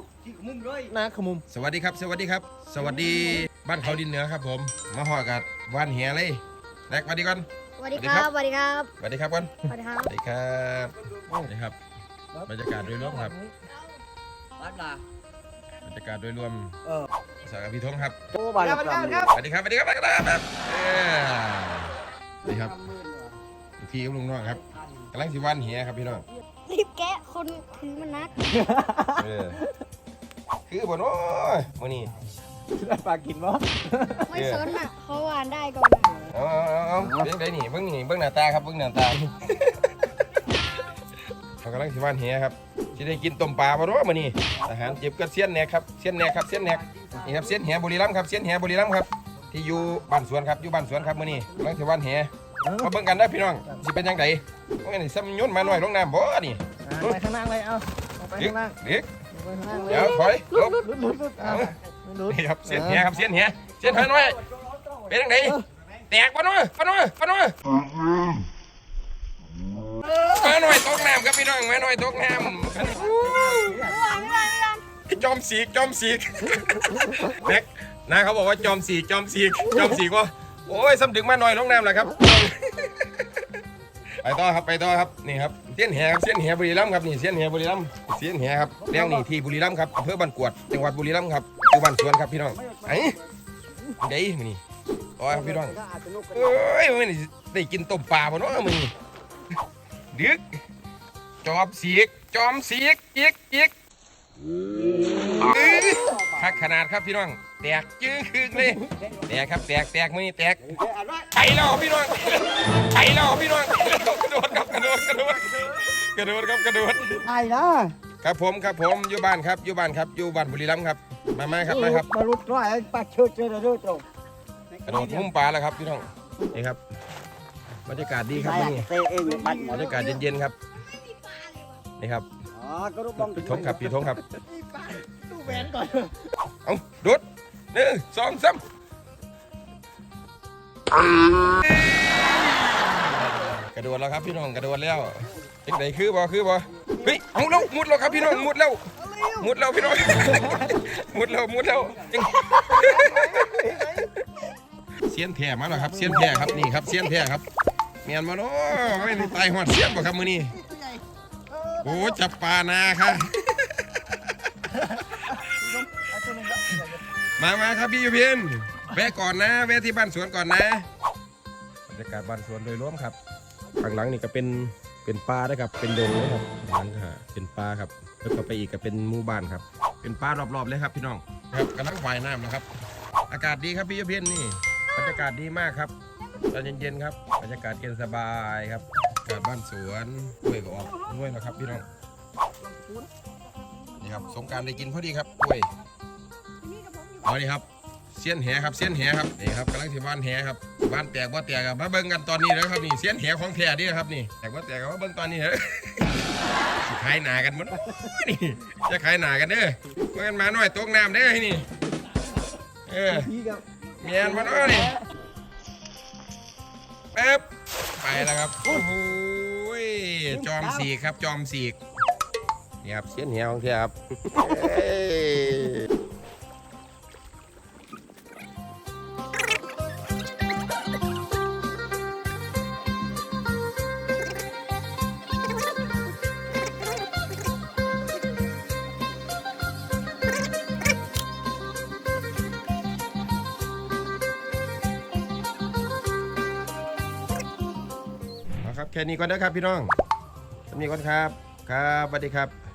ลูกที่ขมุมเลยนาขมุมสวัสดีครับ สวัสดีครับ สวัสดีบ้านเขาดินเหนือครับผม มาหอดกัดวันเหียเลยแรกสวัสดีก่อน สวัสดีครับสวัสดีครับสวัสดีครับก่อนสวัสดีครับสวัสดีครับสวัสดีครับ บรรยากาศโดยรวมครับบ้านลาบรรยากาศโดยรวมเออสากพี่ทงครับ โอ้บ้านลาครับสวัสดีครับสวัสดีครับสวัสดีครับเอ้ยสวัสดีครับพี่กับลุงน้องครับกำลังสิวันเหียครับพี่น้องรีบแกะคนถือมันนัก เออ คือบ่เนาะมื้อนี้ได้ปลากินบ่ไม่สนอะเขาหวานได้ก่อนอะเอาเอาเอาเอาเบิ่งได้นี่เบิ่งนี่เบิ่งหน้าตาครับเบิ่งหน้าตาเขากำลังสิวันเหียครับสิได้กินต้มปลาบ่เนาะมื้อนี้อาหารเจ็บกับเสี้ยนแหนกครับเสี้ยนแหนกครับเสี้ยนแหนกนี่ครับเสี้ยนแหบุรีรัมย์ครับเสี้ยนแหบุรีรัมย์ครับ ที่อยู่บ้านสวนครับอยู่บ้านสวนครับมื้อนี้กำลังสิวันแหมาเบิ่งกันได้อพี่น้องสิเป็นจังไดว่าไงนี่ซ้ำยุ่นมาหน่อยลงน้ำบ่นี่ไปข้างล่างเลยเอาเอาไปเด็กข้างล่างเด็กไปข้างล่าง เลยเดี๋ยวถอยลบลุดลุดลุดเอาลุดนี่ครับเสี้ยนแหครับเสี้ยนแหเสี้ยนหอยน้อยเป็นจังไดแตกบ่เนาะบ่เนาะบ่เนาะมาหน่อยตกน้ำครับพี่น้องมาหน่อยตกน้ำจอมสีกจอมสีกแม็กนะเขาบอกว่าจอมสีกจอมสีกจอมสีกวะโอ้ยสำดึกมาหน่อยลงน้ำแล้วครับ ไปต่อครับไปต่อครับนี่ครับเสี้ยนแหครับเสี้ยนแหบุรีรัมย์ครับนี่เสี้ยนแหบุรีรัมย์เสี้ยนแหครับเลี้ยงนี่ที่บุรีรัมย์ครับอำเภอบ้านกวดจังหวัดบุรีรัมย์ครับอยู่บ้านสวนครับพี่น้องไอ้เด้มานี่ต่อครับพี่น้องเอ้ยมันนี่ได้กินต้มปลาบ่เนาะมึงดึกจอบสียกจอมเสีกจิกจิกอื้อคักขนาดครับพี่น้อง แตกจึ้งคืนเลยแตกครับแตกแตกมือนี่แตกไปแล้วพี่น้องไปแล้วพี่น้องกระโดดครับกระโดดกระโดดกระโดดครับกระโดดไอ้นะครับผมครับผมอยู่บ้านครับอยู่บ้านครับอยู่บ้านบุรีรัมย์ครับมามาครับมาครับมาลุดร้อยปลาเชิดเชิดเชิดตรงกระโดดมุมปลาแล้วครับพี่น้องนี่ครับบรรยากาศดีครับมื้อนี่เตะเองบัดบรรยากาศเย็นๆครับนี่ครับอ๋อก็รู้บ้องพี่ทงครับพี่ทงครับดูแหวนก่อน เอาโดด หนึ่งสองสามกระโดดแล้วครับพี่น้องกระโดดแล้วเป็นไหนคือบ่คือบ่เฮ้ยเอาแล้วมุดแล้วครับพี่น้องมุดแล้วมุดแล้วพี่น้องมุดแล้วมุดแล้วยิงเสียนแท้มาแล้วครับเสียนแท้ครับนี่ครับเสียนแท้ครับเมียนมาเนาะไม่ได้ตายหอดเสียนบ่ครับมือนี้โอ้จับปลานาค่ะ มามาครับพี่ยูพินแวะก่อนนะแวะที่บ้านสวนก่อนนะบรรยากาศบ้านสวนโดยรวมครับข้างหลังนี่ก็เป็นเป็นป่านะครับ เป็นดงนะครับหลังค่ะเป็นป่าครับแล้วก็ไปอีกก็เป็นหมู่บ้านครับ เป็นป่ารอบๆเลยครับพี่น้องครับกำลังว่ายน้ำนะครับ อากาศดีครับพี่ยูพินนี่บรรยากาศดีมากครับตอนเย็นๆครับบรรยากาศเย็นสบายครับกาศบ้านสวนกล้วยก็ออกด้วยแล้วครับพี่น้องนี่ครับสงการได้กินพอดีครับกล้วย เอานี่ครับเสี้ยนแหครับเสี้ยนแหครับนี่ครับกำลังที่บ้านแหครับบ้านแตกว่าแตกอะมาเบิ่งกันตอนนี้เลยครับนี่เสี้ยนแหของแท้นี่นะครับนี่แตกว่าแตกอะมาเบิ่งตอนนี้เลยสิขายหนากันหมดนี่จะขายหนากันเด้อเมื่อกันมาหน่อยตกน้ำเด้อให้นี่เออเมียนมาเนาะนี่แป๊บไปแล้วครับโอ้โหจอมสีครับจอมสีนี่ครับเสี้ยนแหของแท้ครับ ครับแค่นี้ก่อนนะครับพี่น้องสำนีก่อนครับ ครับสวัสดีครับ